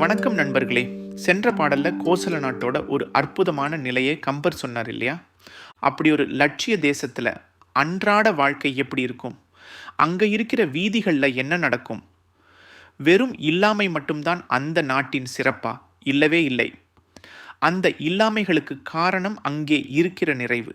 வணக்கம் நண்பர்களே. சென்ற பாடல்ல கோசல நாட்டோட ஒரு அற்புதமான நிலையை கம்பர் சொன்னார் இல்லையா? அப்படி ஒரு லட்சிய தேசத்துல அன்றாட வாழ்க்கை எப்படி இருக்கும்? அங்க இருக்கிற வீதிகளில் என்ன நடக்கும்? வெறும் இல்லாமை மட்டும்தான் அந்த நாட்டின் சிறப்பா? இல்லவே இல்லை. அந்த இல்லாமைகளுக்கு காரணம் அங்கே இருக்கிற நிறைவு.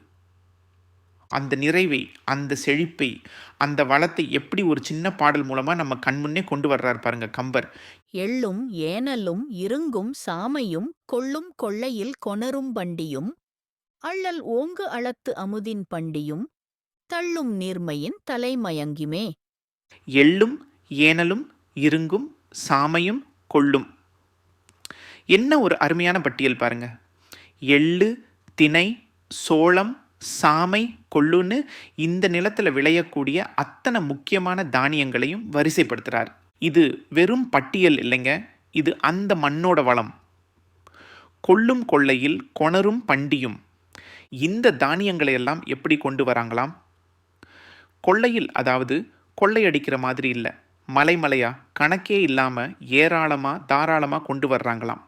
அந்த நிறைவை அந்த செழிப்பை அந்த வளத்தை எப்படி ஒரு சின்ன பாடல் மூலமா நம்ம கண்முன்னே கொண்டு வர்றார் பாருங்க கம்பர். எள்ளும் ஏனலும் இருங்கும் சாமையும் கொள்ளும் கொள்ளையில் கொணரும் பண்டியும் அள்ளல் ஓங்கு அளத்து அமுதின் பண்டியும் தள்ளும் நீர்மையின் தலைமயங்கிமே. எள்ளும் ஏனலும் இருங்கும் சாமையும் கொள்ளும். என்ன ஒரு அருமையான பட்டியல் பாருங்க. எள்ளு திணை சோளம் சாமை கொள்ளுன்னு இந்த நிலத்தில் விளையக்கூடிய அத்தனை முக்கியமான தானியங்களையும் வரிசைப்படுத்துகிறார் இது வெறும் பட்டியல் இல்லைங்க இது அந்த மண்ணோட வளம். கொள்ளும் கொள்ளையில் கொணரும் பண்டியும். இந்த தானியங்களை எல்லாம் எப்படி கொண்டு வராங்களாம்? கொள்ளையில் அதாவது கொள்ளையடிக்கிற மாதிரி இல்லை மலைமலையா கணக்கே இல்லாமல் ஏராளமாக தாராளமாக கொண்டு வர்றாங்களாம்.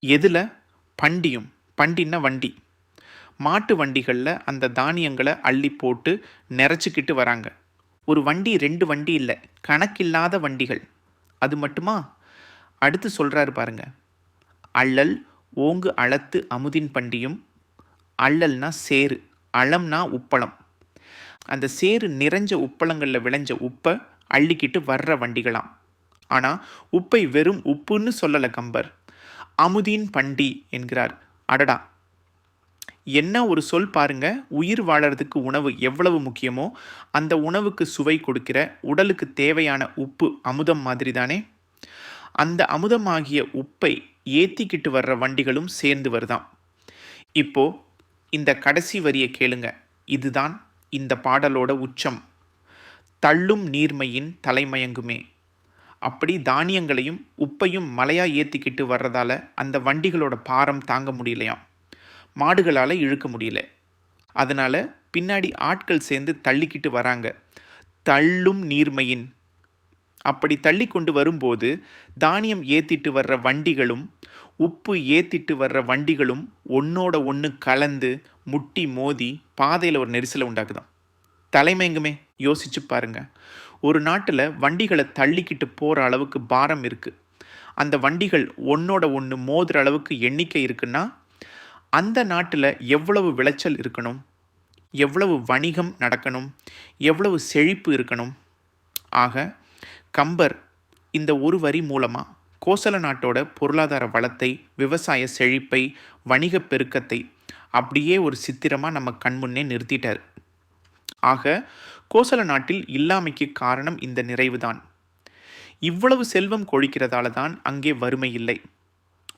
எதில்? பண்டியும் பண்டின்னா வண்டி. மாட்டு வண்டிகளில் அந்த தானியங்களை அள்ளி போட்டு நிறைச்சிக்கிட்டு வராங்க. ஒரு வண்டி ரெண்டு வண்டி இல்லை கணக்கில்லாத வண்டிகள். அது மட்டுமா? அடுத்து சொல்கிறாரு பாருங்க. அள்ளல் ஓங்கு அளத்து அமுதின் பண்டியும். அள்ளல்னா சேறு அளம்னா உப்பளம். அந்த சேறு நிறைஞ்ச உப்பளங்களில் விளைஞ்ச உப்பை அள்ளிக்கிட்டு வர்ற வண்டிகளாம். ஆனால் உப்பை வெறும் உப்புன்னு சொல்லலை கம்பர். அமுதின் பண்டி என்கிறார். அடடா! என்ன ஒரு சொல் பாருங்க. உயிர் வாழறதுக்கு உணவு எவ்வளவு முக்கியமோ அந்த உணவுக்கு சுவை கொடுக்கிற உடலுக்கு தேவையான உப்பு அமுதம் மாதிரி தானே அந்த அமுதமாகிய உப்பை ஏத்திக்கிட்டு வர்ற வண்டிகளும் சேர்ந்து வருதாம். இப்போ இந்த கடைசி வரியை கேளுங்க. இதுதான் இந்த பாடலோட உச்சம். தள்ளும் நீர்மையின் தலைமயங்குமே. அப்படி தானியங்களையும் உப்பையும் மலையாக ஏற்றிக்கிட்டு வர்றதால அந்த வண்டிகளோட பாரம் தாங்க முடியலையாம். மாடுகளால் இழுக்க முடியல. அதனால் பின்னாடி ஆட்கள் சேர்ந்து தள்ளிக்கிட்டு வராங்க. தள்ளும் நீர்மையின். அப்படி தள்ளி கொண்டு வரும்போது தானியம் ஏற்றிட்டு வர்ற வண்டிகளும் உப்பு ஏற்றிட்டு வர்ற வண்டிகளும் ஒன்னோட ஒன்று கலந்து முட்டி மோதி பாதையில் ஒரு நெரிசலை உண்டாக்குதான் தலைமைங்குமே யோசிச்சு பாருங்க. ஒரு நாட்டில் வண்டிகளை தள்ளிக்கிட்டு போகிற அளவுக்கு பாரம் இருக்குது அந்த வண்டிகள் ஒன்னோட ஒன்று மோதுற அளவுக்கு எண்ணிக்கை இருக்குன்னா அந்த நாட்டில் எவ்வளவு விளைச்சல் இருக்கணும்? எவ்வளவு வணிகம் நடக்கணும்? எவ்வளவு செழிப்பு இருக்கணும்? ஆக கம்பர் இந்த ஒரு வரி மூலமாக கோசல நாட்டோட பொருளாதார வளத்தை விவசாய செழிப்பை வணிக பெருக்கத்தை அப்படியே ஒரு சித்திரமாக நம்ம கண்முன்னே நிறுத்திட்டார். ஆக கோசல நாட்டில் இல்லாமைக்கு காரணம் இந்த நிறைவுதான். இவ்வளவு செல்வம் கொழிக்கிறதால தான் அங்கே வறுமை இல்லை.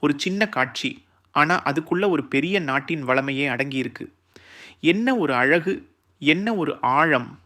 ஒரு சின்ன காட்சி ஆனால் அதுக்குள்ளே ஒரு பெரிய நாட்டின் வளமையே அடங்கியிருக்கு. என்ன ஒரு அழகு என்ன ஒரு ஆழம்